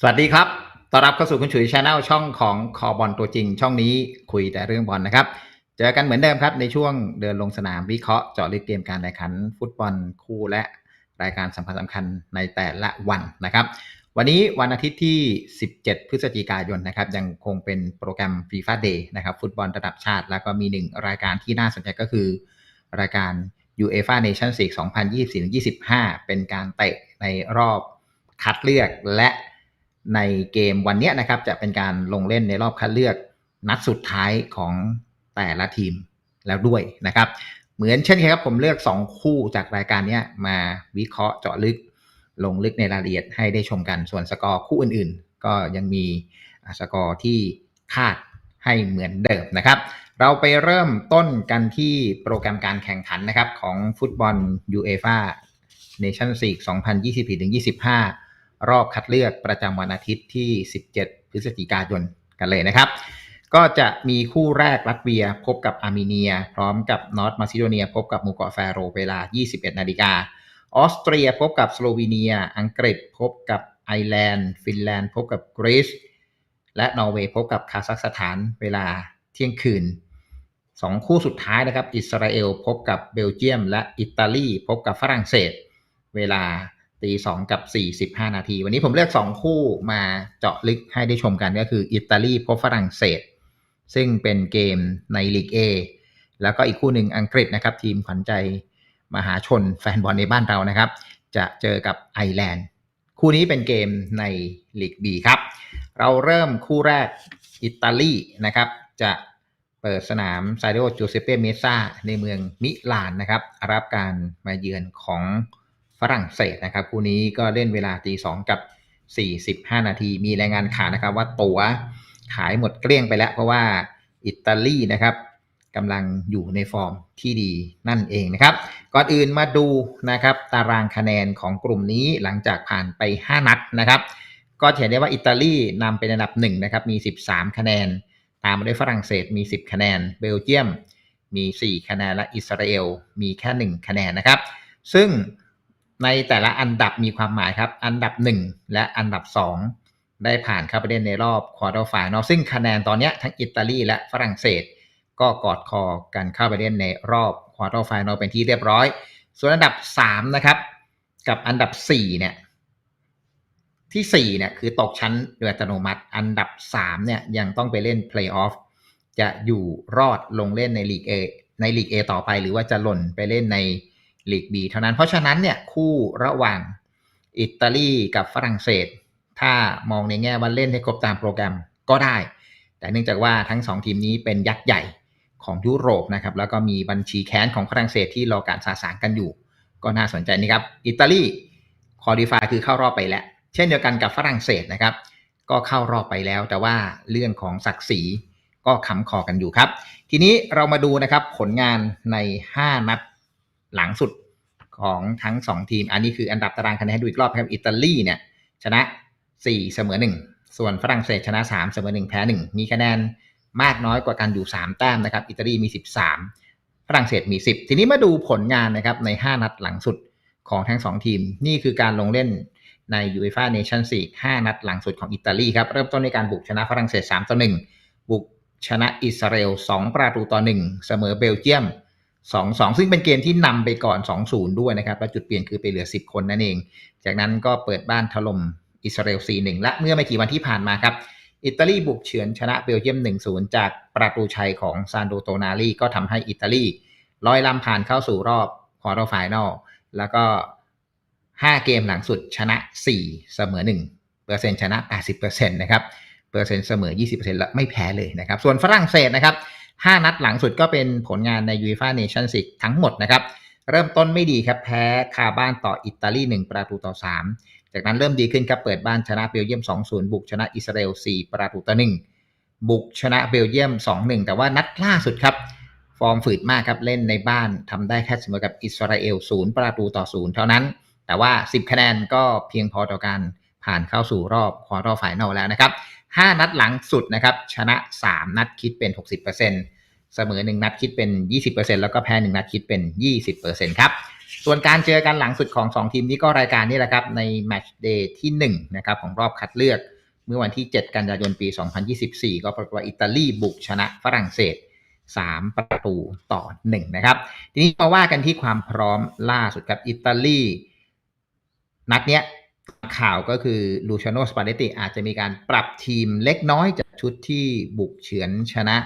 สวัสดีครับต้อนรับเข้าสู่คุณฉุยชาแนลช่องของคอบอลตัวจริง ช่องนี้คุยแต่เรื่องบอลนะครับ เจอกันเหมือนเดิมครับในช่วงเดินลงสนามวิเคราะห์เจาะลึกเกมการแข่งขัน ฟุตบอลคู่และรายการสำคัญสำคัญในแต่ละวันนะครับ วันนี้วันอาทิตย์ที่ 17 พฤศจิกายนนะครับ ยังคงเป็นโปรแกรมฟีฟ่าเดย์นะครับฟุตบอลระดับชาติ แล้วก็มีหนึ่งรายการที่น่าสนใจก็คือ รายการ UEFA Nations League 2024-25 เป็นการเตะในรอบคัดเลือกและ ในเกมวันนี้นะครับ จะเป็นการลงเล่นในรอบคัดเลือกนัดสุดท้ายของแต่ละทีมแล้วด้วยนะครับ เหมือนเช่นเคยครับผมเลือก 2 คู่จากรายการนี้มาวิเคราะห์เจาะลึกลงลึกในรายละเอียดให้ได้ชมกันส่วนสกอร์คู่อื่นๆ ก็ยังมีสกอร์ที่คาดให้เหมือนเดิมนะครับ เราไปเริ่มต้นกันที่โปรแกรมการแข่งขันนะครับของฟุตบอล UEFA Nations League 2024-25 รอบคัดเลือกประจำวันอาทิตย์ที่ 17 พฤศจิกายนกันเลยนะครับ ก็จะมีคู่แรกรัสเซียพบกับอาร์เมเนีย พร้อมกับนอร์ทมาซิโดเนีย พบกับหมู่เกาะแฟโรเวลา 21 นาฬิกาออสเตรียพบกับสโลวีเนีย อังกฤษพบกับไอร์แลนด์ ฟินแลนด์ พบกับกรีซและนอร์เวย์พบกับคาซัคสถานเวลาเที่ยงคืนสองคู่สุดท้ายนะครับ อิสราเอลพบกับเบลเยียม และอิตาลีพบกับฝรั่งเศส เวลา ตีสองกับ45นาที วันนี้ผมเลือก2คู่มาเจาะลึกให้ได้ชมกันก็คืออิตาลีพบฝรั่งเศส ซึ่งเป็นเกมในลีก A แล้วก็อีกคู่หนึ่งอังกฤษนะครับ ทีมขวัญใจมหาชนแฟนบอลในบ้านเรานะครับ จะเจอกับไอร์แลนด์ คู่นี้เป็นเกมในลีก B ครับ เราเริ่มคู่แรกอิตาลีนะครับ จะเปิดสนามซาโดจูเซเป้เมซ่าในเมืองมิลานนะครับ รับการมาเยือนของ ฝรั่งเศสนะครับคู่นี้ก็เล่นเวลาตีสองกับ 45 นาที มีรายงานข่าวนะครับว่าตั๋วขายหมดเกลี้ยงไปแล้ว เพราะว่าอิตาลีนะครับกำลังอยู่ในฟอร์มที่ดีนั่นเองนะครับ ก่อนอื่นมาดูนะครับตารางคะแนนของกลุ่มนี้หลังจากผ่านไป 5 นัดนะครับ ก็เห็นได้ว่าอิตาลีนำเป็นอันดับ1นะครับมี 13 คะแนน ตามมาด้วยฝรั่งเศสมี 10 คะแนน เบลเยียมมี 4 คะแนนและอิสราเอลมีแค่ 1 คะแนนนะครับ ซึ่ง ในแต่ละอันดับมีความหมายครับ อันดับ 1 และอันดับ 2 ได้ผ่านเข้าไปเล่นในรอบควอเตอร์ไฟนอลซึ่งคะแนนตอนนี้ทั้งอิตาลีและฝรั่งเศส ก็กอดคอกันเข้าไปเล่นในรอบควอเตอร์ไฟนอลเป็นที่เรียบร้อย ส่วนอันดับ 3 นะครับ กับอันดับ 4 เนี่ย ที่ 4 เนี่ยคือตกชั้นโดยอัตโนมัติ อันดับ 3 เนี่ยยังต้องไปเล่นเพลย์ออฟจะอยู่รอดลงเล่นในลีก A ในลีก A ต่อไป หรือว่าจะหล่นไปเล่นใน ลีก B เท่านั้น เพราะฉะนั้นเนี่ยคู่ระหว่างอิตาลีกับฝรั่งเศส ถ้ามองในแง่ว่าเล่นให้ครบตามโปรแกรมก็ได้ แต่เนื่องจากว่าทั้ง 2 ทีมนี้เป็นยักษ์ใหญ่ของยุโรปนะครับ แล้วก็มีบัญชีแค้นของฝรั่งเศสที่รอการสาสางกันอยู่ ก็น่าสนใจนี่ครับ อิตาลีคอดีฟายคือเข้ารอบไปแล้ว เช่นเดียวกันกับฝรั่งเศสนะครับ ก็เข้ารอบไปแล้ว แต่ว่าเรื่องของศักดิ์ศรีก็คำคอกันอยู่ครับ ทีนี้เรามาดูนะครับผลงานใน 5 นัด หลังสุดของทั้ง 2 ทีม อันนี้คืออันดับตารางคะแนนให้ดูอีกรอบครับ อิตาลีเนี่ยชนะ 4 เสมอ 1 ส่วนฝรั่งเศสชนะ 3 เสมอ 1 แพ้ 1 มีคะแนนมากน้อยกว่ากันอยู่ 3 แต้มนะครับ อิตาลีมี 13 ฝรั่งเศสมี 10 ทีนี้มาดูผลงานนะครับใน 5 นัดหลังสุดของทั้ง 2 ทีม นี่คือการลงเล่นใน UEFA Nations League 5นัดหลังสุดของอิตาลีครับ เริ่มต้นในการบุกชนะฝรั่งเศส 3 ต่อ 1 บุกชนะอิสราเอล 2 ประตูต่อ 1 เสมอเบลเยียม 2-2ซึ่งเป็นเกมที่นำไปก่อน2-0ด้วยนะครับ และจุดเปลี่ยนคือไปเหลือ10คนนั่นเอง จากนั้นก็เปิดบ้านถล่มอิสราเอล4-1และเมื่อไม่กี่วันที่ผ่านมาครับอิตาลีบุกเฉือนชนะเบลเยียม 1-0 จากประตูชัยของซานโดโตนาลีก็ทำให้อิตาลีลอยลำผ่านเข้าสู่รอบควอเตอร์ไฟนอลแล้วก็ 5 เกมหลังสุดชนะ 4 เสมอ1เปอร์เซ็นต์ชนะ 80%นะครับ เปอร์เซ็นต์เสมอ 20%และไม่แพ้เลยนะครับ ส่วนฝรั่งเศสนะครับ 5 นัดหลังสุดก็เป็นผลงานใน UEFA Nations League ทั้งหมดนะครับ เริ่มต้นไม่ดีครับแพ้คาบ้านต่ออิตาลี 1 ประตูต่อ 3 จากนั้นเริ่มดีขึ้นครับเปิดบ้านชนะเบลเยียม 2-0 บุกชนะอิสราเอล 4 ประตูต่อ 1 บุกชนะเบลเยียม 2-1 แต่ว่านัดล่าสุดครับฟอร์มฝืดมากครับเล่นในบ้านทำได้แค่เสมอกับอิสราเอล 0 ประตูต่อ 0 เท่านั้น แต่ว่า 10 คะแนนก็เพียงพอต่อการผ่านเข้าสู่รอบควอเตอร์ไฟนอลแล้วนะครับ 5 นัดหลังสุดนะครับ ชนะ 3 นัดคิดเป็น 60%เสมอ 1 นัดคิดเป็น 20%แล้วก็แพ้ 1 นัดคิดเป็น 20%ครับ ส่วนการเจอกันหลังสุดของ 2 ทีมนี้ก็รายการนี้แหละครับ ในแมตช์เดย์ที่1นะครับของรอบคัดเลือก เมื่อวันที่ 7 กันยายนปี 2024 ก็ปรากฏว่าอิตาลีบุกชนะฝรั่งเศส 3 ประตูต่อ 1 นะครับ ทีนี้มาว่ากันที่ความพร้อมล่าสุดครับอิตาลีนัดเนี้ย ข่าวก็คือลูชาโนสปาเดติอาจจะมีการปรับทีมเล็กน้อยจากชุดที่บุกเฉือนชนะ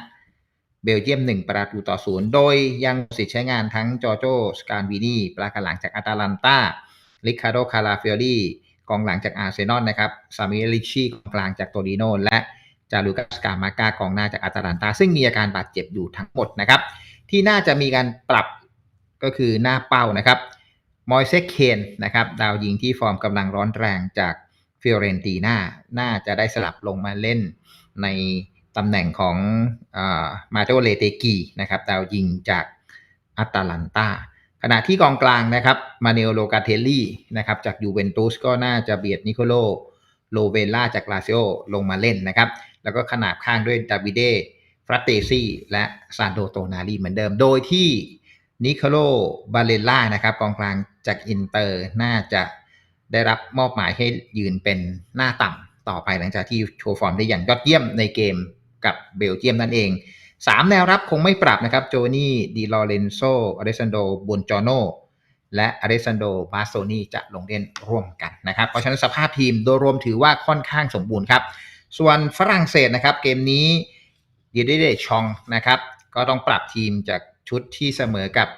เบลเยียม1ประตูต่อศูนย์โดยยังสิทธิ์ใช้งานทั้งจอโจสการวินีปลากรหลังจากอาตาลันตาริคาโดคาราเฟลลี่กองหลังจากอาร์เซนอลนะครับซามิเอลิชีกองกลางจากโตริโนและจารุกัสกามาก้ากองหน้าจากอาตาลันตา ซึ่งมีอาการบาดเจ็บอยู่ทั้งหมดนะครับ ที่น่าจะมีการปรับก็คือหน้าเป้านะครับ มอยเซคเคนนะครับดาวยิงที่ฟอร์มกำลังร้อนแรงจากฟิโอเรนติน่าน่าจะได้สลับลงมาเล่นในตำแหน่งของมาโตเลเตกีนะครับดาวยิงจากอาตาลันตาขณะที่กองกลางนะครับมาเนโอโลกาเทลลี่นะครับจากยูเวนตุสก็น่าจะเบียดนิโคโลโลเวล่าจากลาซิโอลงมาเล่นนะครับ แล้วก็ขนาบข้างด้วยดาวิเดฟรัตเตซี่และซานโดโตนาลีเหมือนเดิม โดยที่นิโคโลบาเลล่านะครับกองกลาง จากอินเตอร์น่าจะได้รับมอบหมายให้ยืนเป็นหน้าต่ำต่อไปหลังจากที่โชว์ฟอร์มได้อย่างยอดเยี่ยมในเกมกับเบลเยียมนั่นเองสามแนวรับคงไม่ปรับนะครับ โจนี่ดีลอเรนโซอเลซันโดบุนจอโนและอเลซันโดบาโซนีจะลงเล่นร่วมกันนะครับ เพราะฉะนั้นสภาพทีมโดยรวมถือว่าค่อนข้างสมบูรณ์ครับ ส่วนฝรั่งเศสนะครับ เกมนี้ดีเดเดชองนะครับ ก็ต้องปรับทีมจากชุดที่เสมอกับ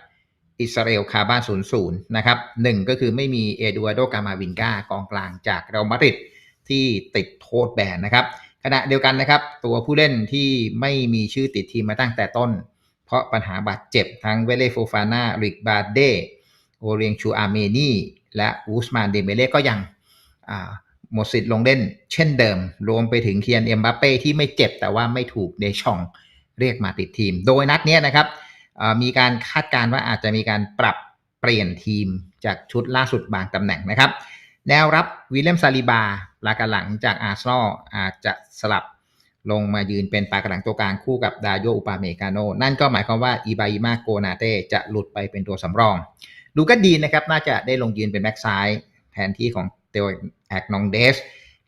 อิสราเอลคาบ้าน0์ศูนย์นะครับหนึ่งก็คือไม่มีเอดูอาโดกามาวินกากองกลางจากเรอัลมาดริดที่ติดโทษแบนนะครับ ขณะเดียวกันนะครับ ตัวผู้เล่นที่ไม่มีชื่อติดทีมมาตั้งแต่ต้น เพราะปัญหาบาดเจ็บทั้งเวเลโฟฟาน่าริกบาเดโอเรียงชูอาเมนีและอูสมานเดเมเล่ก็ยังหมดสิทธิ์ลงเล่นเช่นเดิม รวมไปถึงเคียนเอ็มบัปเป้ที่ไม่เจ็บแต่ว่าไม่ถูกเดชองเรียกมาติดทีม โดยนัดนี้นะครับ มีการคาดการณ์ว่าอาจจะมีการปรับเปลี่ยนทีมจากชุดล่าสุดบางตำแหน่งนะครับ แนวรับวิลเลียมซาลิบาปลากระหลังจากอาร์ซนอลอาจจะสลับลงมายืนเป็นปลากระหลังตัวกลางคู่กับดาโยอุปาเมกาโน นั่นก็หมายความว่าอีบาอิมาโกนาเต้จะหลุดไปเป็นตัวสำรอง ดูก็ดีนะครับ น่าจะได้ลงยืนเป็นแบ็กซ้ายแทนที่ของเตโอแอกนองเดส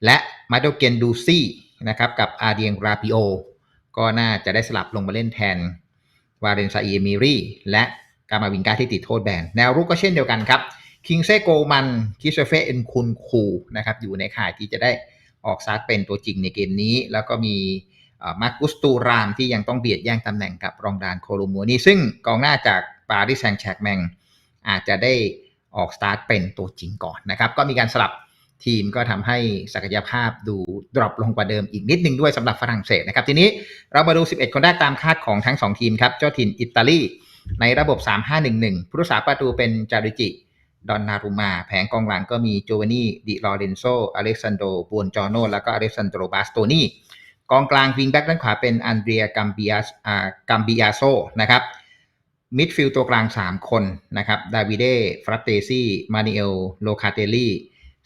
และมาโดเกนดูซี่นะครับกับอาเดียงราปิโอ ก็น่าจะได้สลับลงมาเล่นแทน วาเรนซาอีมิรีและกามาวินกาที่ติดโทษแบน แนวรุกก็เช่นเดียวกันครับ คิงเซโกมันคิสเฟเอ็นคุนคูนะครับอยู่ในข่ายที่จะได้ออกซาร์เป็นตัวจริงในเกมนี้ แล้วก็มีมาร์กุสตูรามที่ยังต้องเบียดแย่งตำแหน่งกับรองดานโคลูมัวนี่ซึ่งกองหน้าจากปาริสแซงแชกแมงอาจจะได้ออกสตาร์ทเป็นตัวจริงก่อนนะครับ ก็มีการสลับ ทีมก็ทำให้ศักยภาพดูดรอปลงกว่าเดิมอีกนิดนึงด้วยสำหรับฝรั่งเศสนะครับ ทีนี้เรามาดู 11 คนแรกตามคาดของทั้ง 2 ทีมครับ เจ้าถิ่นอิตาลีในระบบ 3-5-1-1 ผู้รักษาประตูเป็นจาริจิ ดอนนารุมา แผงกองหลังก็มีโจวานี่ดิลอเรนโซอเล็กซานโดบวนจอโน แล้วก็อเล็กซานโดบาสโตนีกองกลางวิงแบ็กด้านขวาเป็นอันเดรียกัมบิอาอ่ากัมบิอาโซนะครับมิดฟิลด์ตัวกลาง 3 คนนะครับ ดาวิเดฟรัตเตซี่ มานิเอล โลคาเตลี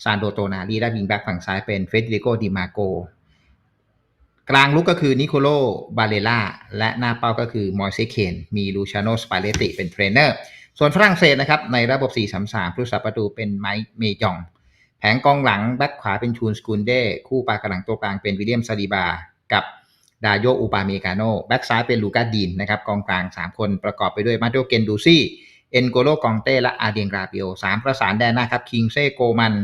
ซานโดโตนาลีและวิงแบ็กฝั่งซ้ายเป็นเฟเดริโกดิมาโก กลางลุกก็คือนิโคโลบาเลล่าและหน้าเป้าก็คือมอยเซเคนมีลูชาโนสปาเลติเป็นเทรนเนอร์ ส่วนฝรั่งเศสนะครับ ในระบบ 4-3-3ผู้สับประตูเป็นไมค์เมยอง แผงกองหลังแบ็คขวาเป็นชูนสกุลเด้ คู่ปากระหลังตัวกลางเป็นวิลเลียมซาดิบา กับดาโยอูปาเมกาโนแบ็กซ้ายเป็นลูกาดีนนะครับกองกลาง 3 คนประกอบไปด้วยมาโดเกนดูซี่เอ็นโกโลกองเต้และอาเดียงราเปีโอสามประสานแดนหน้าครับคิงเซโกมัน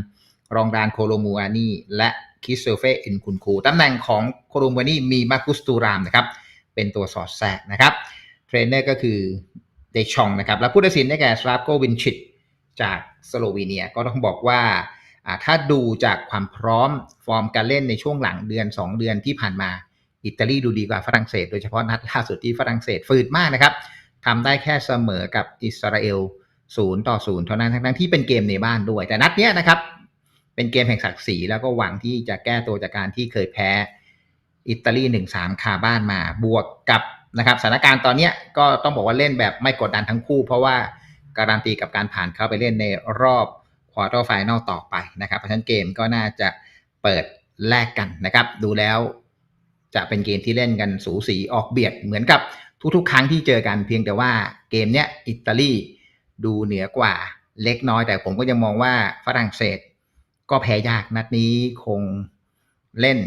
รองดานโคโลมูอานีและคิสเซเฟอ็นคุนคูตำแหน่งของโคโลมูอานีมีมากุสตูรามนะครับ เป็นตัวสอดแทรกนะครับเทรนเนอร์ก็คือเดชองนะครับ และผู้ตัดสินได้แก่สลาฟโกวินชิตจากสโลวีเนียก็ต้องบอกว่าถ้าดูจากความพร้อมฟอร์มการเล่นในช่วงหลังเดือน 2 เดือนที่ผ่านมา อิตาลีดูดีกว่าฝรั่งเศส โดยเฉพาะนัดล่าสุดที่ฝรั่งเศสฝืดมากนะครับทำได้แค่เสมอกับอิสราเอล0ต่อ0เท่านั้นทั้งที่เป็นเกมในบ้านด้วย แต่นัดนี้นะครับ เป็นเกมแห่งศักดิ์ศรีแล้วก็หวังที่จะแก้ตัวจากการที่เคยแพ้อิตาลี1-3คาบ้านมาบวกกับนะครับสถานการณ์ตอนนี้ก็ต้องบอกว่าเล่นแบบไม่กดดันทั้งคู่ เพราะว่าการันตีกับการผ่านเข้าไปเล่นในรอบควอเตอร์ไฟแนลต่อไปนะครับเพราะฉะนั้นเกมก็น่าจะเปิดแลกกันนะครับ ดูแล้วจะเป็นเกมที่เล่นกันสูสีออกเบียดเหมือนกับทุกๆ ครั้งที่เจอกันเพียงแต่ว่าเกมเนี้ยอิตาลีดูเหนือกว่าเล็กน้อยแต่ผมก็ยังมองว่าฝรั่งเศส ก็แพ้ยากนัดนี้คงเล่น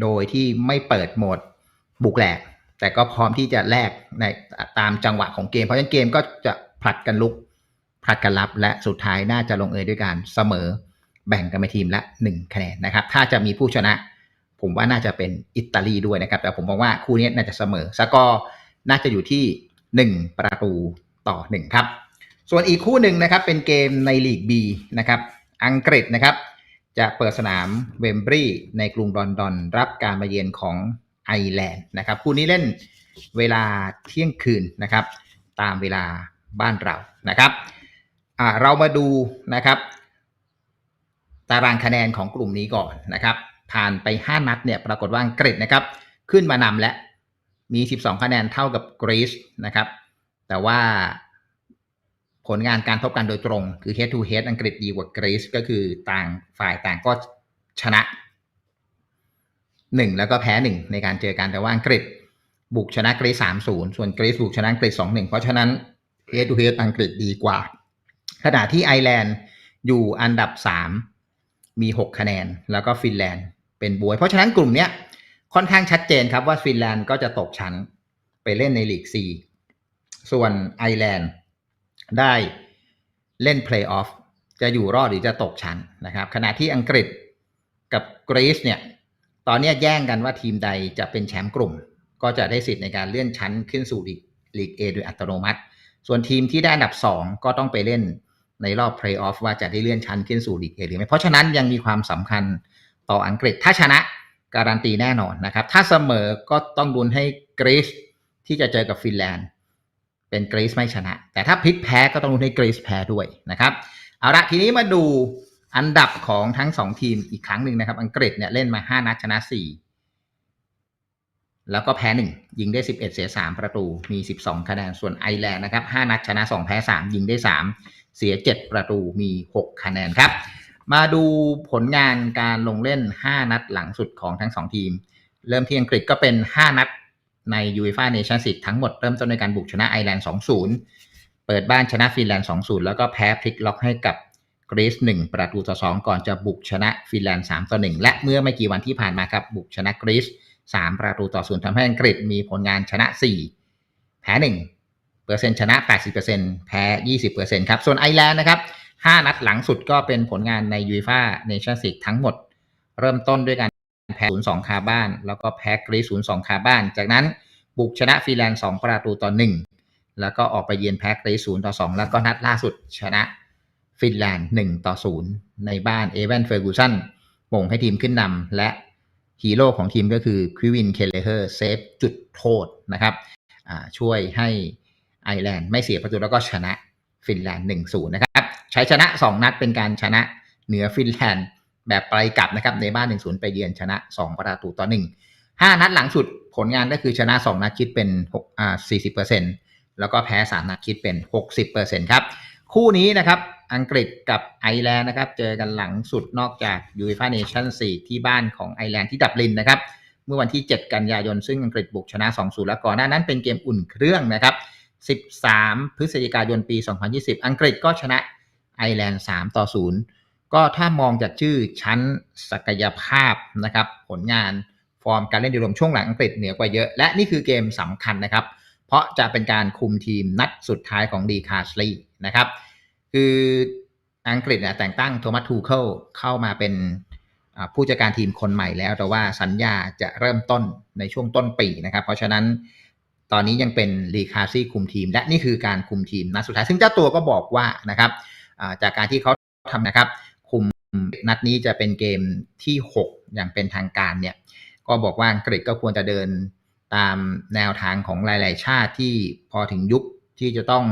โดยที่ไม่เปิดโหมดบุกแหลก แต่ก็พร้อมที่จะแลกในตามจังหวะของเกม เพราะฉะนั้นเกมก็จะผลัดกันลุกผลัดกันรับ และสุดท้ายน่าจะลงเอยด้วยการเสมอแบ่งกันไปทีมละ 1 คะแนนนะครับ ถ้าจะมีผู้ชนะ ผมว่าน่าจะเป็นอิตาลีด้วยนะครับ แต่ผมมองว่าคู่นี้น่าจะเสมอสกอร์น่าจะอยู่ที่ 1 ประตูต่อ 1 ครับ ส่วนอีกคู่หนึ่งนะครับเป็นเกมในลีก B นะครับ อังกฤษนะครับ จะเปิดสนามเวมบรีย์ในกรุงลอนดอน รับการมาเยือนของไอร์แลนด์นะครับคู่นี้เล่นเวลาเที่ยงคืนนะครับ ตามเวลาบ้านเรานะครับอ่าเรามาดูนะครับ ตารางคะแนนของกลุ่มนี้ก่อนนะครับ ผ่านไป 5 นัดเนี่ยปรากฏว่าอังกฤษนะครับ ขึ้นมานำและมี 12 คะแนนเท่ากับกรีซนะครับ แต่ว่า ผลงานการพบกันโดยตรง คือ head to head อังกฤษดีกว่ากรีซก็คือต่างฝ่ายต่างก็ชนะ1แล้วก็แพ้1ในการเจอกันแต่ว่าอังกฤษบุกชนะกรีซ3-0ส่วนกรีซบุกชนะอังกฤษ2-1เพราะฉะนั้น head to head อังกฤษดีกว่า ขณะที่ไอร์แลนด์อยู่อันดับ3มี6คะแนน แล้วก็ฟินแลนด์เป็นบวย เพราะฉะนั้นกลุ่มเนี้ยค่อนข้างชัดเจนครับว่าฟินแลนด์ก็จะตกชั้นไปเล่นในลีก4ส่วนไอร์แลนด์ ได้เล่นเพลย์ออฟจะอยู่รอดหรือจะตกชั้นนะครับ ขณะที่อังกฤษกับกรีซเนี่ยตอนนี้แย่งกันว่าทีมใดจะเป็นแชมป์กลุ่ม ก็จะได้สิทธิ์ในการเลื่อนชั้นขึ้นสู่ลีกลีก A โดยอัตโนมัติ ส่วนทีมที่ได้อันดับ 2 ก็ต้องไปเล่นในรอบเพลย์ออฟว่าจะได้เลื่อนชั้นขึ้นสู่ลีก A หรือไม่เพราะฉะนั้นยังมีความสำคัญต่ออังกฤษถ้าชนะการันตีแน่นอนนะครับ ถ้าเสมอก็ต้องดุนให้กรีซที่จะเจอกับฟินแลนด์ เป็นกรีซไม่ชนะ แต่ถ้าพลิกแพ้ก็ต้องลุ้นให้กรีซแพ้ด้วยนะครับ เอาละทีนี้มาดูอันดับของทั้ง 2 ทีมอีกครั้งหนึ่งนะครับ อังกฤษเนี่ยเล่นมา 5 นัดชนะ 4 แล้วก็แพ้ 1 ยิงได้ 11 เสีย 3 ประตูมี 12 คะแนนส่วนไอร์แลนด์นะครับ 5 นัดชนะ 2 แพ้ 3 ยิงได้ 3 เสีย 7 ประตูมี 6 คะแนนครับ มาดูผลงานการลงเล่น 5 นัดหลังสุดของทั้ง 2 ทีม เริ่มที่อังกฤษก็เป็น 5 นัด ในยู e f a Nations League ทั้งหมดเริ่มต้นในการบุกชนะไอร์แลนด์2-0เปิดบ้านชนะฟินแลนด์2-0แล้วก็แพ้พลิกล็อกให้กับกรีซ1ประตูต่อ2ก่อนจะบุกชนะฟินแลนด์3-1และเมื่อไม่กี่วันที่ผ่านมาครับบุกชนะกรีซ3ประตูต่อ0ทำให้อังกฤษมีผลงานชนะ4แพ้1เปอร์เซ็นต์ชนะ 80%แพ้ 20%ครับ ส่วนไอร์แลนด์นะครับ 5 นัดหลังสุดก็เป็นผลงานในยู e f a Nations League ทั้งหมด เริ่มต้นด้วยการ แพ้0-2คาบ้าน แล้วก็แพ้กรีซ0-2คาบ้าน จากนั้นบุกชนะฟินแลนด์2ประตูต่อ1แล้วก็ออกไปเยือนแพ้กรีซ0ต่อ2แล้วก็นัดล่าสุดชนะฟินแลนด์1ต่อ0ในบ้านเอเวนเฟอร์กูสันมงให้ทีมขึ้นนำและฮีโร่ของทีมก็คือควิวินเคเลเฮอร์เซฟจุดโทษนะครับช่วยให้ไอร์แลนด์ไม่เสียประตูแล้วก็ชนะฟินแลนด์1-0 นะครับ ใช้ชนะ 2 นัดเป็นการชนะเหนือฟินแลนด์ แบบไปกลับนะครับในบ้าน1-0ไปเยือนชนะ 2 ประตูต่อ 1 5 นัดหลังสุดผลงานก็คือชนะ 2 นัดคิดเป็น6อ่า40%แล้วก็แพ้ 3 นัดคิดเป็น 60%ครับ คู่นี้นะครับอังกฤษกับไอร์แลนด์นะครับ เจอกันหลังสุดนอกจาก UEFA Nations League ที่บ้านของไอร์แลนด์ที่ดับลินนะครับ เมื่อวันที่ 7 กันยายน ซึ่งอังกฤษบุกชนะ 2-0 แล้วก่อนหน้านั้นเป็นเกมอุ่นเครื่องนะครับ 13 พฤศจิกายนปี 2020 อังกฤษก็ชนะไอร์แลนด์3ต่อ0 ก็ถ้ามองจากชื่อชั้นศักยภาพนะครับ ผลงานฟอร์มการเล่นโดยรวมช่วงหลังอังกฤษเหนือกว่าเยอะ และนี่คือเกมสำคัญนะครับ เพราะจะเป็นการคุมทีมนัดสุดท้ายของดีคาสลีนะครับ คืออังกฤษเนี่ยแต่งตั้งโทมัสทูเคิลเข้ามาเป็นผู้จัดการทีมคนใหม่แล้ว แต่ว่าสัญญาจะเริ่มต้นในช่วงต้นปีนะครับ เพราะฉะนั้นตอนนี้ยังเป็นลีคาซี่คุมทีม และนี่คือการคุมทีมนัดสุดท้าย ซึ่งเจ้าตัวก็บอกว่านะครับจากการที่เขาทำนะครับ คุมนัดนี้จะเป็นเกมที่ 6 อย่างเป็นทางการเนี่ยก็บอกว่าอังกฤษก็ควรจะเดินตามแนวทางของหลาย ๆ ชาติที่พอถึงยุคที่จะต้อง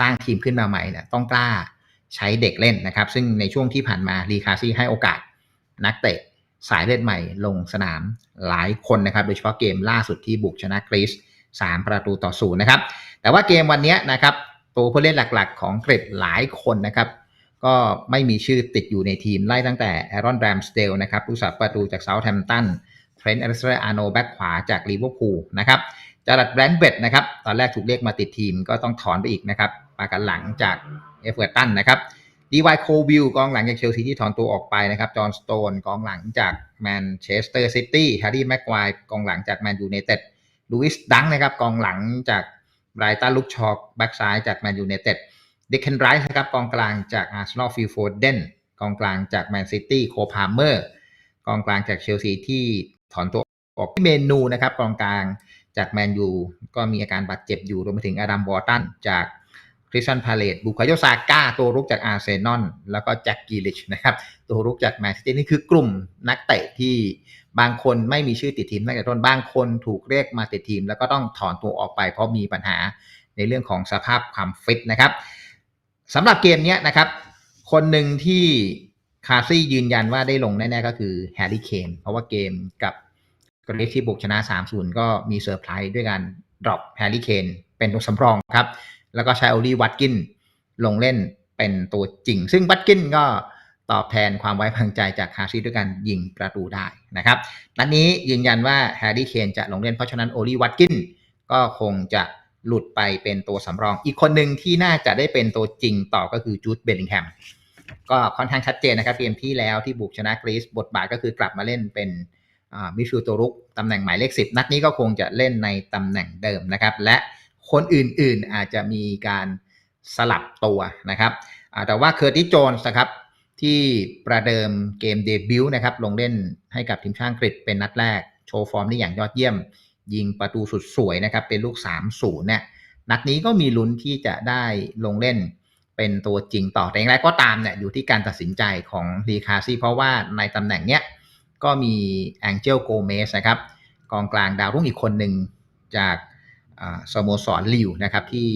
สร้างทีมขึ้นมาใหม่เนี่ยต้องกล้าใช้เด็กเล่นนะครับ ซึ่งในช่วงที่ผ่านมารีคาซี่ให้โอกาสนักเตะสายเลือดใหม่ลงสนามหลายคนนะครับ โดยเฉพาะเกมล่าสุดที่บุกชนะกรีซ3 ประตูต่อศูนย์นะครับ แต่ว่าเกมวันนี้นะครับตัวผู้เล่นหลักๆ ของกรีซหลายคนนะครับ ก็ไม่มีชื่อติดอยู่ในทีมไล่ตั้งแต่แอรอนแรมสเดลนะครับผู้สับประตูจากเซาท์แฮมป์ตันเทรนต์อเลสเตอร์อาโนแบ็กขวาจากลิเวอร์พูลนะครับจารัดแบรนด์เบดนะครับตอนแรกถูกเรียกมาติดทีมก็ต้องถอนไปอีกนะครับมากันหลังจากเอฟเวอร์ตันนะครับดีวายโควิลกองหลังจากเชลซีที่ถอนตัวออกไปนะครับจอห์นสโตนกองหลังจากแมนเชสเตอร์ซิตี้แฮร์รี่แม็กควายกองหลังจากแมนยูไนเต็ดลูอิสดังนะครับกองหลังจากไบรตันลุกชอกแบ็กซ้ายจากแมนยูไนเต็ด เดคเคนไรส์นะครับกองกลางจากอาร์เซนอลฟิลโฟเดนกองกลางจากแมนซิตี้โคพาเมอร์กองกลางจากเชลซีที่ถอนตัวออกที่เมนูนะครับกองกลางจากแมนยูก็มีอาการบาดเจ็บอยู่รวมไปถึงอดัมวอร์ตันจากคริสตันพาเลตบุคายโยซาก้าตัวรุกจากอาร์เซนอลแล้วก็แจ็คกิลิชนะครับตัวรุกจากแมนซิตี้นี่คือกลุ่มนักเตะที่บางคนไม่มีชื่อติดทีมตั้งแต่ต้นบางคนถูกเรียกมาติดทีม แล้วก็ต้องถอนตัวออกไปเพราะมีปัญหาในเรื่องของสภาพความฟิตนะครับ สำหรับเกมนี้นะครับ คนหนึ่งที่คาซี่ยืนยันว่าได้ลงแน่ ๆ ก็คือแฮร์รี่เคนเพราะว่าเกมกับกรีซที่บุกชนะ 3-0 ก็มีเซอร์ไพรส์ด้วยการดรอปแฮร์รี่เคนเป็นตัวสำรองครับ แล้วก็ใช้โอลีวัตกินลงเล่นเป็นตัวจริง ซึ่งวัตกินก็ตอบแทนความไว้วางใจจากคาซี่ด้วยการยิงประตูได้นะครับนัดนี้ยืนยันว่าแฮร์รี่เคนจะลงเล่นเพราะฉะนั้นโอลีวัตกินก็คงจะ หลุดไปเป็นตัวสำรอง อีกคนหนึ่งที่น่าจะได้เป็นตัวจริงต่อก็คือจูดเบลลิงแฮมก็ค่อนข้างชัดเจนนะครับเกมที่แล้วที่บุกชนะกรีซบทบาทก็คือกลับมาเล่นเป็นมิดฟิลด์ตัวรุกตำแหน่งหมายเลข 10 นัดนี้ก็คงจะเล่นในตำแหน่งเดิมนะครับ และคนอื่นๆอาจจะมีการสลับตัวนะครับแต่ว่าเคอร์ติโจนส์นะครับที่ประเดิมเกมเดบิวต์นะครับลงเล่นให้กับทีมชาติอังกฤษเป็นนัดแรก โชว์ฟอร์มได้อย่างยอดเยี่ยม ยิงประตูสุดสวยนะครับ เป็นลูก 3-0เนี่ยนัดนี้ก็มีลุ้นที่จะได้ลงเล่นเป็นตัวจริงต่อแต่อย่างไรก็ตามเนี่ยอยู่ที่การตัดสินใจของรีคาซี่เพราะว่าในตำแหน่งเนี้ยก็มีแองเจลโกเมสนะครับกองกลางดาวรุ่งอีกคนหนึ่งจากสโมสรลิวนะครับที่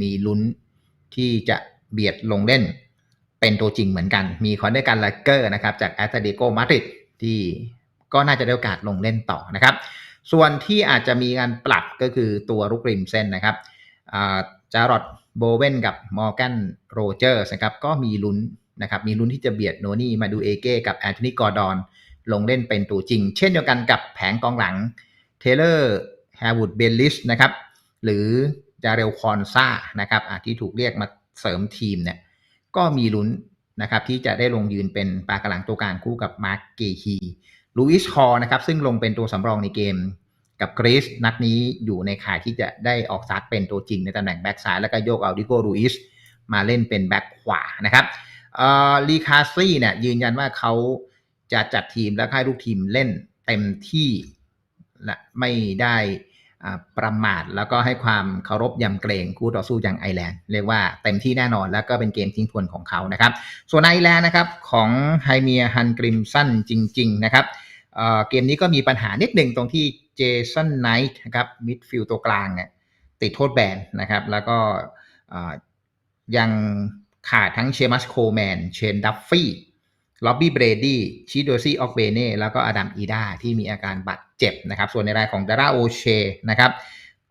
มีลุ้นที่จะเบียดลงเล่นเป็นตัวจริงเหมือนกัน มีคอนเนอร์กันลเกอร์นะครับจากแอตเลติโกมาดริดที่ก็น่าจะได้โอกาสลงเล่นต่อนะครับ ส่วนที่อาจจะมีการปรับก็คือตัวรุกริมเส้นนะครับจารอดโบเวนกับมอร์แกนโรเจอร์นะครับก็มีลุ้นนะครับมีลุ้นที่จะเบียดโนนี่มาดูเอเก้กับแอนโทนีกอร์ดอนลงเล่นเป็นตัวจริง เช่นเดียวกันกับแผงกองหลังเทเลอร์แฮร์วูดเบลลิสนะครับหรือจาเรลคอนซานะครับที่ถูกเรียกมาเสริมทีมเนี่ยก็มีลุ้นนะครับที่จะได้ลงยืนเป็นปากหลังตัวกลางคู่กับมาร์กเกฮีลูอิสฮอร์นะครับซึ่งลงเป็นตัวสำรองในเกม กับกรีซนัดนี้อยู่ในข่ายที่จะได้ออกซัดเป็นตัวจริงในตำแหน่งแบ็กซ้ายแล้วก็โยกเอาดิโกรูอิสมาเล่นเป็นแบ็กขวานะครับลีคาซี่เนี่ยยืนยันว่าเขาจะจัดทีมและให้ลูกทีมเล่นเต็มที่และไม่ได้ประมาทแล้วก็ให้ความเคารพยำเกรงคู่ต่อสู้อย่างไอแลนด์เรียกว่าเต็มที่แน่นอนแล้วก็เป็นเกมทิ้งทวนของเขานะครับ ส่วนไอแลนด์นะครับของไฮเมียฮันกริมสันจริง ๆ นะครับเกมนี้ก็มีปัญหานิดหนึ่งตรงที่ เจสันไนท์นะครับมิดฟิลด์ตัวกลางเนี่ยติดโทษแบนนะครับ แล้วก็ยังขาดทั้งเชมัสโคแมน เชนดัฟฟี่ล็อบบี้เบรดี้ชิโดซี่ออกเบเน่แล้วก็อดัมอีดาที่มีอาการบาดเจ็บนะครับ ส่วนในรายของดาราโอเชนะครับ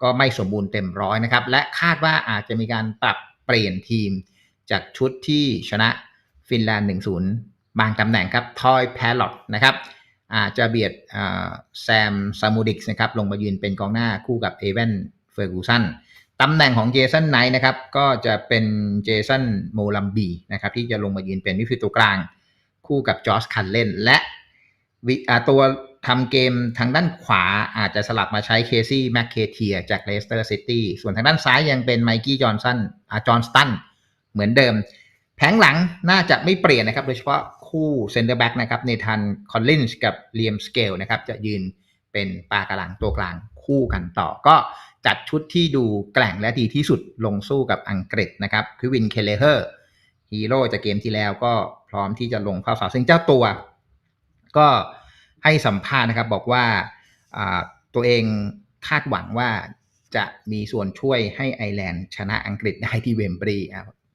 ก็ไม่สมบูรณ์เต็มร้อยนะครับ และคาดว่าอาจจะมีการปรับเปลี่ยนทีมจากชุดที่ชนะฟินแลนด์ 1-0 บางตำแหน่งครับทอยแพลอตนะครับ อาจจะเบียดแซมซามูดิกส์นะครับลงมายืนเป็นกองหน้าคู่กับเอเวนเฟอร์กูสันตำแหน่งของเจสันไนท์นะครับก็จะเป็นเจสันโมลัมบีนะครับที่จะลงมายืนเป็นมิดฟิลด์ตัวกลาง คู่กับจอร์จคันเล่นและตัวทำเกมทางด้านขวาอาจจะสลับมาใช้เคซี่แมคเคเทียจากเลสเตอร์ซิตี้ส่วนทางด้านซ้ายยังเป็นไมกี้จอห์นสันอาจอห์นสตันเหมือนเดิม แผงหลังน่าจะไม่เปลี่ยนนะครับ โดยเฉพาะ คู่เซนเตอร์แบ็กนะครับในทันคอลลินส์กับเลียมสเกลนะครับจะยืนเป็นปากหลังตัวกลางคู่กันต่อ ก็จัดชุดที่ดูแกล่งและดีที่สุดลงสู้กับอังกฤษนะครับคือวินเคเลเฮอร์ฮีโร่จากเกมที่แล้วก็พร้อมที่จะลงเข้าสาซึ่งเจ้าตัว ก็ให้สัมภาษณ์นะครับบอกว่าตัวเองคาดหวังว่าจะมีส่วนช่วยให้ไอร์แลนด์ชนะอังกฤษได้ที่เวมบรี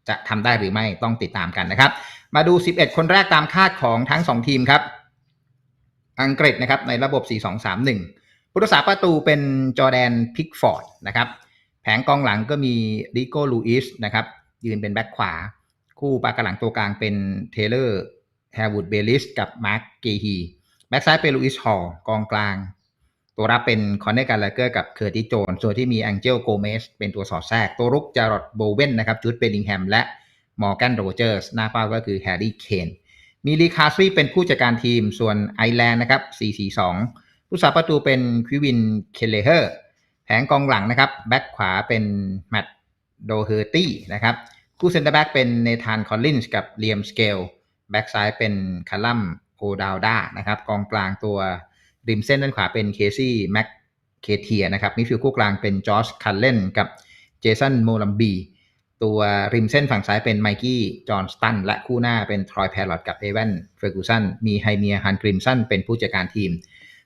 จะทำได้หรือไม่ต้องติดตามกันนะครับ มาดู 11 คนแรกตามคาดของทั้ง 2 ทีมครับ อังกฤษนะครับในระบบ 4-2-3-1ผู้รักษาประตูเป็นจอแดนพิกฟอร์ดนะครับ แผงกองหลังก็มีริโก้ลูอิสนะครับยืนเป็นแบ็คขวา คู่ปากหลังตัวกลางเป็นเทเลอร์แฮร์วูดเบลิสกับมาร์คเกฮีแบ็กซ้ายเป็นลูอิสฮอลกองกลาง ตัวรับเป็นคอนเนอร์การ์ลเกอร์กับเคอร์ติโจนส่วนที่มีแองเจลโกเมสเป็นตัวสอดแทรกตัวรุกจารอดโบเวนนะครับจูดเบลิงแฮมและ มอร์แกนโรเจอร์สหน้าเป้าก็คือแฮร์รี่เคนมีลีคาซีเป็นผู้จัดการทีมส่วนไอแลนด์นะครับ 4-4-2 ผู้สาประตูเป็นควิวินเคเลเฮอร์แผงกองหลังนะครับ แบ็คขวาเป็นแมตต์โดเฮอร์ตี้นะครับคู่เซนเตอร์แบ็กเป็นเนธานคอลลินส์กับเลียมสเกลแบ็กซ้ายเป็นคาลัมโอดาวดานะครับกองกลางตัวริมเส้นด้านขวาเป็นเคซี่แม็กเคเทียนะครับมิดฟิลด์คู่กลางเป็นจอร์จคัลเลนกับเจสันโมลัมบี ตัวริมเส้นฝั่งซ้ายเป็นไมกี้จอห์นสตันและคู่หน้าเป็นทรอยแพรลอตกับเอเวนเฟอร์กูสันมีไฮเมียฮันกริมสันเป็นผู้จัดการทีม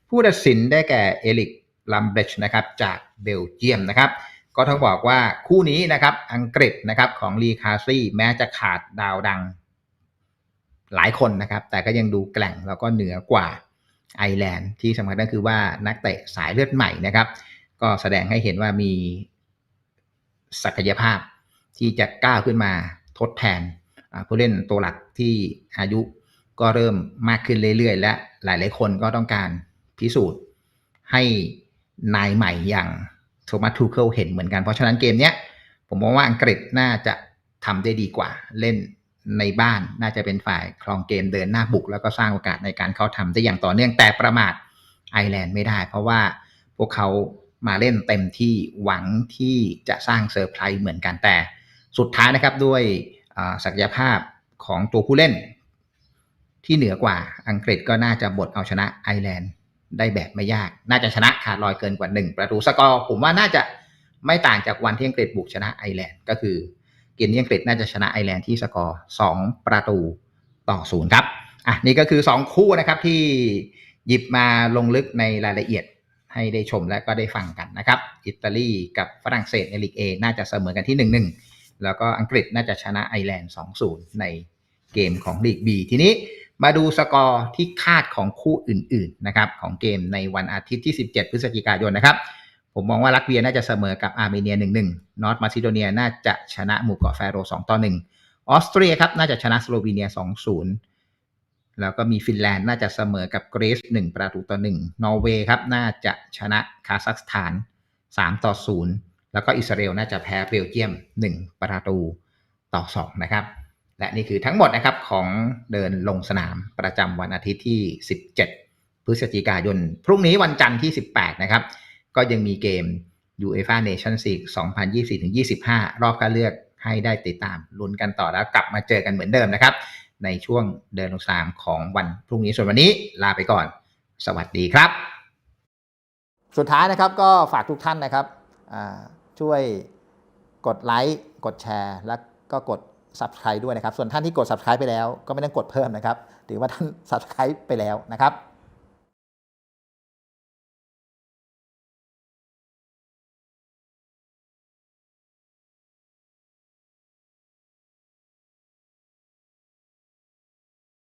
ผู้ตัดสินได้แก่เอลิกลัมเบรชนะครับจากเบลเยียมนะครับก็ต้องบอกว่าคู่นี้นะครับอังกฤษนะครับของลีคาซี่แม้จะขาดดาวดังหลายคนนะครับ แต่ก็ยังดูแกร่งแล้วก็เหนือกว่าไอแลนด์ที่สำคัญก็คือว่านักเตะสายเลือดใหม่นะครับ ก็แสดงให้เห็นว่ามีศักยภาพ ที่จะก้าวขึ้นมาทดแทนผู้เล่นตัวหลักที่อายุก็เริ่มมากขึ้นเรื่อยๆ และหลายๆคนก็ต้องการพิสูจน์ให้นายใหม่อย่างโทมัสทูเคิลเห็นเหมือนกัน เพราะฉะนั้นเกมเนี้ยผมมองว่าอังกฤษน่าจะทำได้ดีกว่า เล่นในบ้านน่าจะเป็นฝ่ายครองเกมเดินหน้าบุก แล้วก็สร้างโอกาสในการเข้าทำได้อย่างต่อเนื่องแต่ประมาทไอร์แลนด์ไม่ได้ เพราะว่าพวกเขามาเล่นเต็มที่หวังที่จะสร้างเซอร์ไพรส์เหมือนกันแต่ สุดท้ายนะครับด้วยศักยภาพของตัวผู้เล่น ที่เหนือกว่าอังกฤษก็น่าจะบดเอาชนะไอร์แลนด์ได้แบบไม่ยาก น่าจะชนะขาดลอยเกินกว่า 1 ประตูสกอร์ผมว่าน่าจะไม่ต่างจากวันที่อังกฤษบุกชนะไอร์แลนด์ก็คือเกมนี้อังกฤษน่าจะชนะไอร์แลนด์ที่สกอร์ 2 ประตูต่อศูนย์ครับอะนี่ก็คือ 2 คู่นะครับที่หยิบมาลงลึกในรายละเอียดให้ได้ชมและก็ได้ฟังกันนะครับ อิตาลีกับฝรั่งเศสในลีกเอน่าจะเสมอกันที่1-1 แล้วก็อังกฤษน่าจะชนะไอร์แลนด์2-0 ในเกมของลีก B ทีนี้มาดูสกอร์ที่คาดของคู่อื่นๆนะครับของเกมในวันอาทิตย์ที่ 17 พฤศจิกายนนะครับ ผมมองว่าลัตเวียน่าจะเสมอกับอาร์เมเนีย 1-1 นอร์ทมาซิโดเนียน่าจะชนะหมู่เกาะแฟโร2-1ออสเตรียครับน่าจะชนะสโลวีเนีย 2-0 แล้วก็มีฟินแลนด์น่าจะเสมอกับเกรซ1ประตูต่อ1นอร์เวย์ครับน่าจะชนะคาซัคสถาน3ต่อ0 แล้วก็อิสราเอลน่าจะแพ้เบลเยียม 1 ประตูต่อ 2 นะครับ และนี่คือทั้งหมดนะครับของเดินลงสนามประจำวันอาทิตย์ที่ 17 พฤศจิกายน พรุ่งนี้วันจันทร์ที่ 18 นะครับ ก็ยังมีเกม UEFA Nations League 2024-25 รอบคัดเลือกให้ได้ติดตามลุ้นกันต่อแล้วกลับมาเจอกันเหมือนเดิมนะครับ ในช่วงเดินลงสนามของวันพรุ่งนี้ส่วนวันนี้ลาไปก่อน สวัสดีครับ สุดท้ายนะครับก็ฝากทุกท่านนะครับอ่า ช่วยกดไลค์กดแชร์แล้วก็กด Subscribe ด้วยนะครับ ส่วนท่านที่กด Subscribe ไปแล้ว ก็ไม่ต้องกดเพิ่มนะครับ ถือว่าท่าน Subscribe ไปแล้วนะครับ